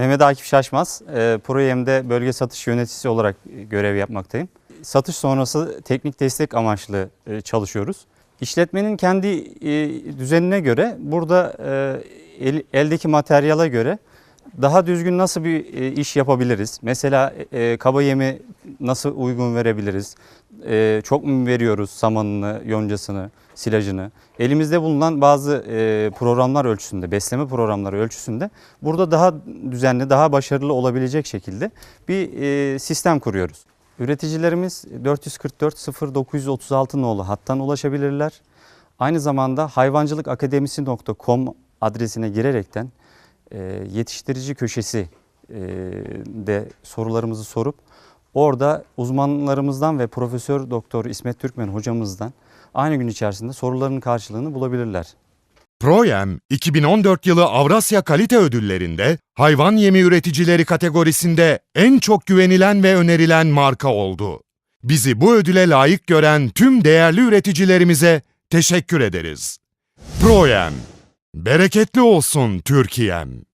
Mehmet Akif Şaşmaz, e, Proyem'de bölge satış yöneticisi olarak görev yapmaktayım. Satış sonrası teknik destek amaçlı e, çalışıyoruz. İşletmenin kendi e, düzenine göre burada e, el- eldeki materyale göre daha düzgün nasıl bir iş yapabiliriz? Mesela kaba yemi nasıl uygun verebiliriz? E, çok mu veriyoruz samanını, yoncasını, silajını? Elimizde bulunan bazı e, programlar ölçüsünde, besleme programları ölçüsünde burada daha düzenli, daha başarılı olabilecek şekilde bir e, sistem kuruyoruz. Üreticilerimiz 444 0936 nolu hattan ulaşabilirler. Aynı zamanda hayvancılıkakademisi.com adresine girerekten e, yetiştirici köşesi e, de sorularımızı sorup orada uzmanlarımızdan ve Profesör Doktor İsmet Türkmen hocamızdan aynı gün içerisinde soruların karşılığını bulabilirler. Proyem, 2014 yılı Avrasya Kalite Ödülleri'nde hayvan yemi üreticileri kategorisinde en çok güvenilen ve önerilen marka oldu. Bizi bu ödüle layık gören tüm değerli üreticilerimize teşekkür ederiz. Proyem, bereketli olsun Türkiye'm.